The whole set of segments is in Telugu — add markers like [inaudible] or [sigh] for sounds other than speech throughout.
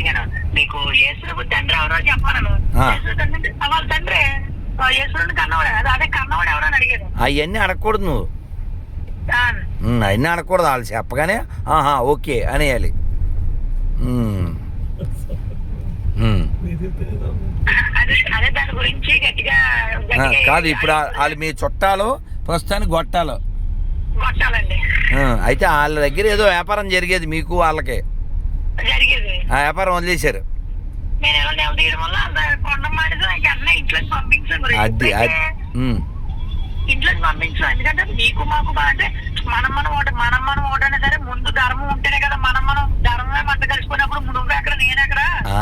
అడిగాను. మీకు యేసుడు తండ్రి ఎవరో చెప్పాను ఆ. యేసుడు తండ్రి అంటే, "ఆ, వాళ్ళ తండ్రి యేసుడు కన్నవాడు అదే కన్నవాడు ఎవరో అడిగాను అవన్నీ అడగకూడదు నువ్వు. అవన్నీ అడగకూడదు. వాళ్ళు చెప్పగానే ఆహా ఓకే అనేయాలి. కాదు ఇప్పుడు వాళ్ళు మీ చుట్టాలు ప్రస్తుతానికి గొట్టాలు. అయితే వాళ్ళ దగ్గర ఏదో వ్యాపారం జరిగేది మీకు వాళ్ళకి. ఆ వ్యాపారం వదిలేశారు. అది. ఇంట్లోకి పంపించాను ఎందుకంటే మీకు మాకు అంటే మనం మనం ఓట మనం మనం ఓటైనా సరే ముందు ధర్మం ఉంటేనే కదా మనం మనం ధర్మమే మంట కలిసిపోయినప్పుడు నువ్వు ఎక్కడ నేను ఎక్కడ? ఆ,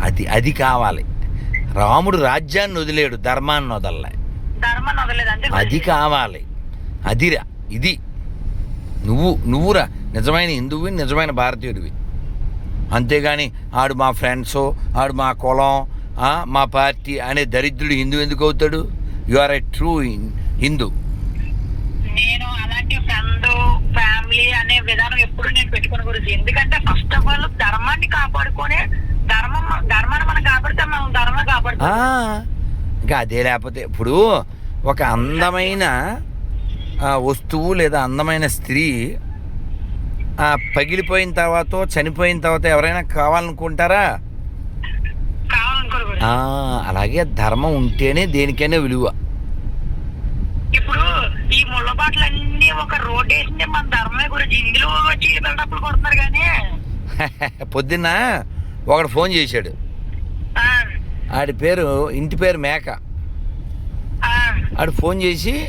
అది అది కావాలి. రాముడు రాజ్యాన్ని వదిలేడు ధర్మాన్ని వదలలే. ధర్మం వదలేదు అది కావాలి. అదిరా ఇది. నువ్వు నువ్వురా. నిజమైన హిందువువి నిజమైన భారతీయుడివి. అంతేగాని ఆడు మా ఫ్రెండ్స్ ఆడు మా కులం మా పార్టీ అనే దరిద్రుడు హిందూ ఎందుకు అవుతాడు? You are a true Hindu. నేను అలాంటి ఫ్రెండ్ ఫ్యామిలీ అనే విధానం ఎప్పుడు నేను పెట్టుకుని గురించి ఎందుకంటే ఫస్ట్ ఆఫ్ ఆల్ ధర్మాన్ని కాపాడుకొని ధర్మం ధర్మాన్ని మనం కాపాడితే మనం ధర్మం కాపాడుతాం ఇంకా అదే లేకపోతే ఇప్పుడు ఒక అందమైన వస్తువు లేదా అందమైన స్త్రీ పగిలిపోయిన తర్వాత చనిపోయిన తర్వాత ఎవరైనా కావాలనుకుంటారా? అలాగే ధర్మం ఉంటేనే దేనికైనా విలువ. ఇప్పుడు ఈ ముళ్ళబాట్లన్నీ ఒక రోడ్ వేసింది మన ధర్మమే గురించి ఇందులో వచ్చి కొడుతున్నారు కానీ. [laughs] పొద్దున్న ఒకడు ఫోన్ చేశాడు. ఆడి పేరు ఇంటి పేరు మేక. ఆడు ఫోన్ చేసి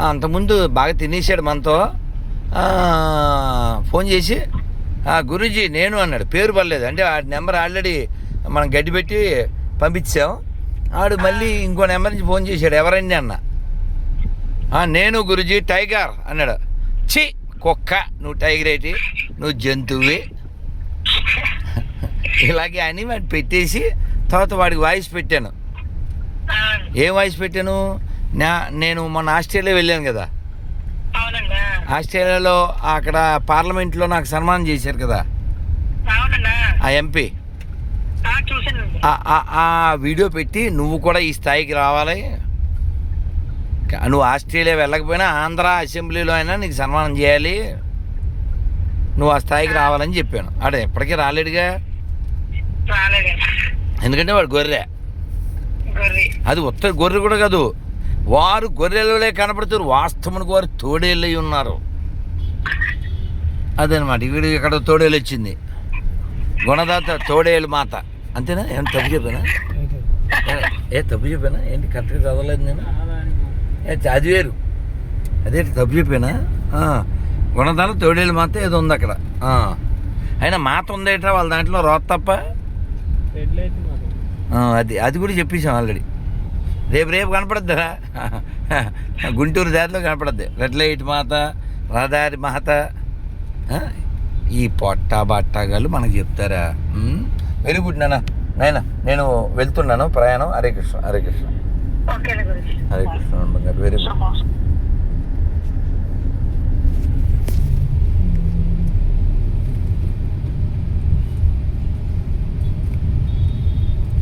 "ఆ, అంతకుముందు బాగా తినేసాడు మనతో. ఫోన్ చేసి "ఆ, గురూజీ నేను అన్నాడు. పేరు పర్లేదు అంటే ఆడి నెంబర్ ఆల్రెడీ మనం గడ్డి పెట్టి పంపించాం. ఆడు మళ్ళీ ఇంకో నెంబర్ నుంచి ఫోన్ చేశాడు. ఎవరండి అన్న? "ఆ, నేను గురుజీ టైగర్ అన్నాడు. ఛీ కుక్క. నువ్వు టైగర్ ఏంటి? నువ్వు జంతువువి ఇలాగే అని వాడిని పెట్టేసి తర్వాత వాడికి వాయిస్ పెట్టాను. ఆ, ఏం వాయిస్ పెట్టాను? నా నేను మొన్న ఆస్ట్రేలియా వెళ్ళాను కదా. ఆస్ట్రేలియాలో అక్కడ పార్లమెంట్లో నాకు సన్మానం చేశారు కదా. ఆ ఎంపీ. ఆ, వీడియో పెట్టి నువ్వు కూడా ఈ స్థాయికి రావాలి. నువ్వు ఆస్ట్రేలియా వెళ్ళకపోయినా ఆంధ్ర అసెంబ్లీలో అయినా నీకు సన్మానం చేయాలి. నువ్వు ఆ స్థాయికి రావాలని చెప్పాను. ఆడ ఎప్పటికీ రాలేడుగా? ఎందుకంటే వాడు గొర్రె. గొర్రె. అది ఉత్తర గొర్రె కూడా కాదు. వారు గొర్రెలే కనపడుతారు వాస్తవానికి వారు తోడేళ్ళై ఉన్నారు. అదనమాట ఇక్కడ ఇక్కడ తోడేలు వచ్చింది గుణదాత తోడేలు మాత. అంతేనా? ఏం తప్పు చెప్పానా? ఏ- తప్పు చెప్పానా? ఏంటి కరెక్ట్గా చదవలేదు నేను? ఏ అది వేరు. అదేంటి తప్పు చెప్పానా? ఆ, గుణదాల తోడేలు మాత ఏదో ఉంది అక్కడ. అయినా మాత ఉందేట్రా వాళ్ళ దాంట్లో రోత తప్ప అది అది కూడా చెప్పేసాం ఆల్రెడీ. రేపు రేపు కనపడద్దా? గుంటూరు దారిలో కనపడద్ది. రెడ్ లైట్ మాత రహదారి మాత ఈ పొట్ట బట్టగాళ్ళు మనకు చెప్తారా? వెరీ గుడ్ నాన్న. నాయన నేను వెళ్తున్నాను ప్రయాణం. Hare Krishna Hare Krishna. Hare Krishna very good